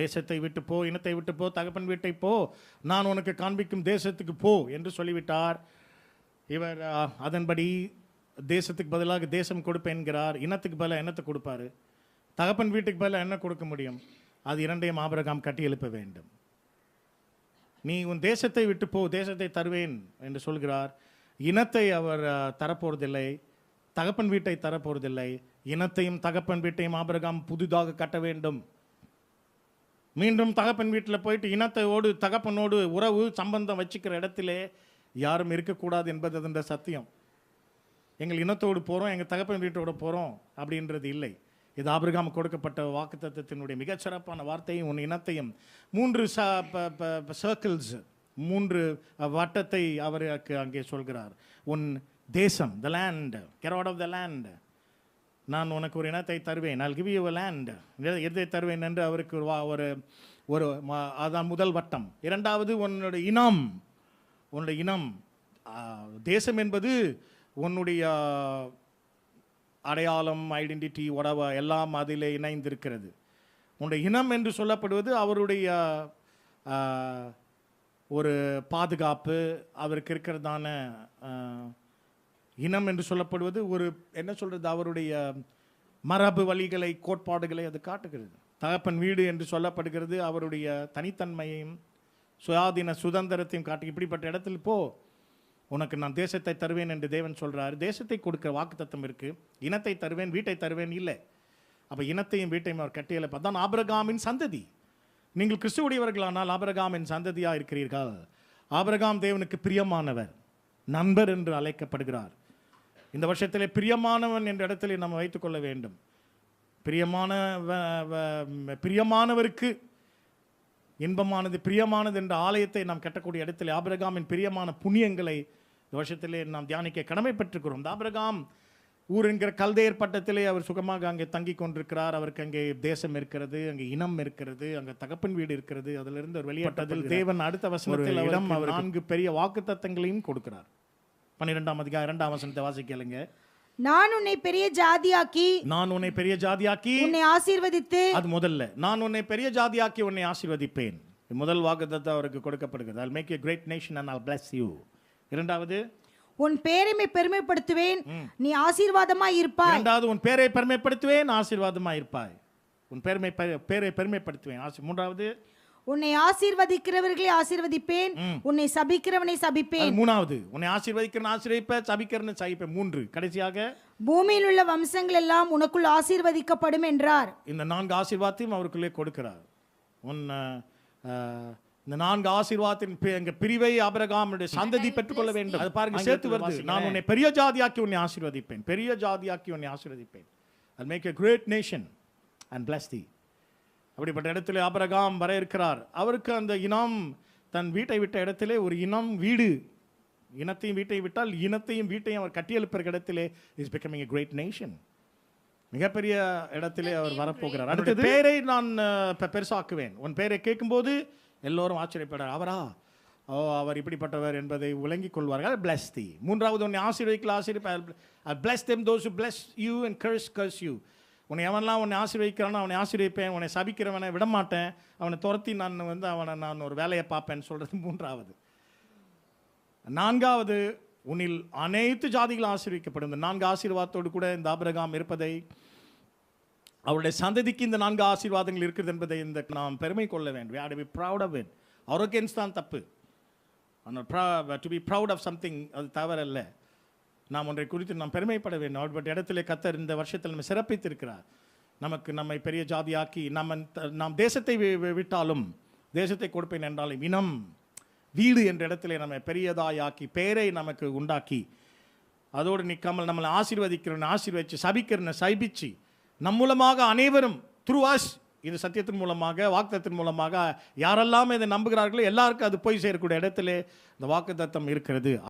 தேசத்தை விட்டு போ இனத்தை விட்டு போ தகப்பன் வீட்டை போ நான் உனக்கு காண்பிக்கும் தேசத்துக்கு போ என்று சொல்லிவிட்டார். இவர் அதன்படி தேசத்துக்கு பதிலாக தேசம் கொடுப்பேன் என்கிறார். இனத்துக்கு பதிலாக இனத்தை கொடுப்பார்? தகப்பன் வீட்டுக்கு பதிலாக என்ன கொடுக்க முடியும்? அது இரண்டையும் ஆபரகாம் கட்டி எழுப்ப வேண்டும். நீ உன் தேசத்தை விட்டு போ தேசத்தை தருவேன் என்று சொல்கிறார். இனத்தை அவர் தரப்போறதில்லை. தகப்பன் வீட்டை தரப்போறதில்லை. இனத்தையும் தகப்பன் வீட்டையும் ஆபரகாம் புதிதாக கட்ட வேண்டும். மீண்டும் தகப்பன் வீட்டில் போயிட்டு இனத்தையோடு தகப்பனோடு உறவு சம்பந்தம் வச்சுக்கிற இடத்திலே யாரும் இருக்கக்கூடாது என்பது அதன் சத்தியம். எங்கள் இனத்தோடு போகிறோம் எங்கள் தகப்பன் வீட்டோடு போகிறோம் அப்படின்றது இல்லை. இது ஆபிரகாம் கொடுக்கப்பட்ட வாக்குத்தத்தத்தினுடைய மிகச்சிறப்பான வார்த்தையும் உன் இனத்தையும் மூன்று ச சர்க்கிள்ஸ் மூன்று வட்டத்தை அவருக்கு அங்கே சொல்கிறார். உன் தேசம் த லேண்ட் கெரோட் ஆஃப் த லேண்ட் நான் உனக்கு ஒரு இனத்தை தருவேன். நான் கிவ் யூ லேண்ட் எதை தருவேன் என்று அவருக்கு ஒரு வா- ஒரு ஒரு அதான் முதல் வட்டம். இரண்டாவது உன்னுடைய இனம். உன்னுடைய இனம். தேசம் என்பது உன்னுடைய அடையாளம் ஐடென்டிட்டி உடவ எல்லாம் அதிலே இணைந்திருக்கிறது. உன்னுடைய இனம் என்று சொல்லப்படுவது அவருடைய ஒரு பாதுகாப்பு அவருக்கு இருக்கிறதான இனம் என்று சொல்லப்படுவது ஒரு என்ன சொல்கிறது அவருடைய மரபு வழிகளை கோட்பாடுகளை அது காட்டுகிறது. தகப்பன் வீடு என்று சொல்லப்படுகிறது அவருடைய தனித்தன்மையையும் சுயாதீன சுதந்திரத்தையும் காட்டு இப்படிப்பட்ட இடத்துல போ உனக்கு நான் தேசத்தை தருவேன் என்று தேவன் சொல்கிறாரு தேசத்தை கொடுக்கிற வாக்குத்தத்தம் இருக்குது இனத்தை தருவேன் வீட்டை தருவேன் இல்லை. அப்போ இனத்தையும் வீட்டையும் அவர் கட்டியல தான் ஆபிரகாமின் சந்ததி. நீங்கள் கிறிஸ்துவுடையவர்களானால் ஆபிரகாமின் சந்ததியாக இருக்கிறீர்கள் ஆபிரகாம் தேவனுக்கு பிரியமானவர் நண்பர் என்று அழைக்கப்படுகிறார். இந்த வருஷத்திலே பிரியமானவன் என்ற இடத்திலே நம்ம வைத்துக்கொள்ள வேண்டும். பிரியமான பிரியமானவருக்கு இன்பமானது பிரியமானது என்ற ஆலயத்தை நாம் கட்டக்கூடிய இடத்திலே ஆபிரகாமின் பிரியமான புண்ணியங்களை இந்த வருஷத்திலே நாம் தியானிக்க கடமைப்பட்டிருக்கிறோம். இந்த ஆபிரகாம் ஊர் என்கிற கல்தேர் பட்டத்திலே அவர் சுகமாக அங்கே தங்கி கொண்டிருக்கிறார். அவருக்கு அங்கே தேசம் இருக்கிறது அங்கே இனம் இருக்கிறது அங்கே தகப்பன் வீடு இருக்கிறது. அதிலிருந்து அவர் வெளியேற்றதில் தேவன் அடுத்த வசனத்தில் இடம் அவர் நான்கு பெரிய வாக்குத்தத்தங்களையும் கொடுக்கிறார். பன்னிரெண்டாம் அதிகாரம் இரண்டாம் வசனத்தை வாசிக்கலுங்க நான் உன்னை பெரிய ஜாதியாக்கி நான் உன்னை பெரிய ஜாதியாக்கி உன்னை ஆசீர்வதித்து அது முதல்ல. நான் உன்னை பெரிய ஜாதியாக்கி உன்னை ஆசீர்வதிப்பேன். முதல் வாக்குத்தத்தம் அவருக்கு கொடுக்கப்படுகிறது. I'll make you a great nation and I'll bless you. இரண்டாவது உன் பேரைமை பெருமைப்படுத்துவேன். நீ ஆசீர்வாதமாய் இருப்பாய். இரண்டாவது உன் பேரை பெருமைப்படுத்துவேன் ஆசீர்வாதமா இருப்பாய். உன் பெருமை பேரை பெருமைப்படுத்துவேன். மூன்றாவது உன்னை ஆசீர்வதிக்கிறவர்களை ஆசீர்வதிப்பேன். உன்னை சபிக்கிறவனை சபிப்பேன். மூணாவது. உன்னை ஆசீர்வதிக்கிறேன் ஆசீர்வதிப்ப சபிக்கிறேன்னு சபிப்பேன். மூன்று. கடைசியாக? பூமியில் உள்ள வம்சங்கள் எல்லாம் உனக்குள் ஆசீர்வதிக்கப்படும் என்றார். இந்த நான்கு ஆசீர்வாதத்தையும் அவருக்குள்ளே கொடுக்கிறார். உன் இந்த நான்கு ஆசீர்வாதத்தின் எங்க பிரிவை ஆபிரகாமுடைய சந்ததி பெற்றுக்கொள்ள வேண்டும். அது பாருங்க சேர்த்து வருது. நான் உன்னை பெரிய ஜாதியாக்கி உன்னை ஆசீர்வதிப்பேன். பெரிய ஜாதியாக்கி உன்னை ஆசீர்வதிப்பேன். I'll make a great nation and bless thee. அப்படிப்பட்ட இடத்துல ஆபிரகாம் வர இருக்கிறார் அவருக்கு அந்த இனம் தன் வீட்டை விட்ட இடத்திலே ஒரு இனம் வீடு. இனத்தையும் வீட்டையும் விட்டால் இனத்தையும் வீட்டையும் அவர் கட்டியெழுப்புற இடத்திலே is becoming a great nation. மிகப்பெரிய இடத்திலே அவர் வரப்போகிறார். அடுத்தது பேரை நான் பெருசாக்குவேன். உன் பேரை கேட்கும்போது எல்லோரும் ஆச்சரியப்படுறார் அவரா? ஓ அவர் இப்படிப்பட்டவர் என்பதை விளங்கிக் கொள்வார்கள். பிளஸ் தி மூன்றாவது உன்னை ஆசீர்வதிக்கல ஆசீர்வாத bless them those bless you and curse curse you உன்னை எவன்லாம் உன்னை ஆசீர்வதிக்கிறானோ அவனை ஆசீர்வதிப்பேன் உன்னை சபிக்கிறவனை விட மாட்டேன் அவனை துரத்தி நான் வந்து அவனை நான் ஒரு வேலையை பார்ப்பேன்னு சொல்கிறது மூன்றாவது. நான்காவது உன்னில் அனைத்து ஜாதிகளும் ஆசீர்விக்கப்படும். இந்த நான்கு ஆசீர்வாதத்தோடு கூட இந்த ஆபிரகாம் இருப்பதை அவருடைய சந்ததிக்கு இந்த நான்கு ஆசீர்வாதங்கள் இருக்குது என்பதை இந்த நாம் பெருமை கொள்ள வேண்டும். We be proud of it arrogance தான் தப்பு. ஆனால் to be proud of something அது தவறல்ல. நாம் ஒன்றை குறித்து நாம் பெருமைப்பட வேண்டும். அவர்பட்ட இடத்திலே கத்தர் இந்த வருஷத்தில் நம்ம சிறப்பித்திருக்கிறார். நமக்கு நம்மை பெரிய ஜாதியாக்கி நம்ம நாம் தேசத்தை வி- விட்டாலும் தேசத்தை கொடுப்பேன் என்றாலும் இனம் வீடு என்ற இடத்திலே நம்மை பெரியதாயாக்கி பெயரை நமக்கு உண்டாக்கி அதோடு நிற்காமல் நம்மளை ஆசீர்வதிக்கிறவன் ஆசீர்வதிச்சு சபிக்கிறன சபிச்சு நம் மூலமாக அனைவரும் துருவாஸ் இது சத்தியத்தின் மூலமாக வாக்குத்தத்தின் மூலமாக யாரெல்லாம் இதை நம்புகிறார்களோ எல்லாருக்கும் அது போய் சேரக்கூடிய இடத்துல இந்த வாக்குத்தத்தம் இருக்கிறது.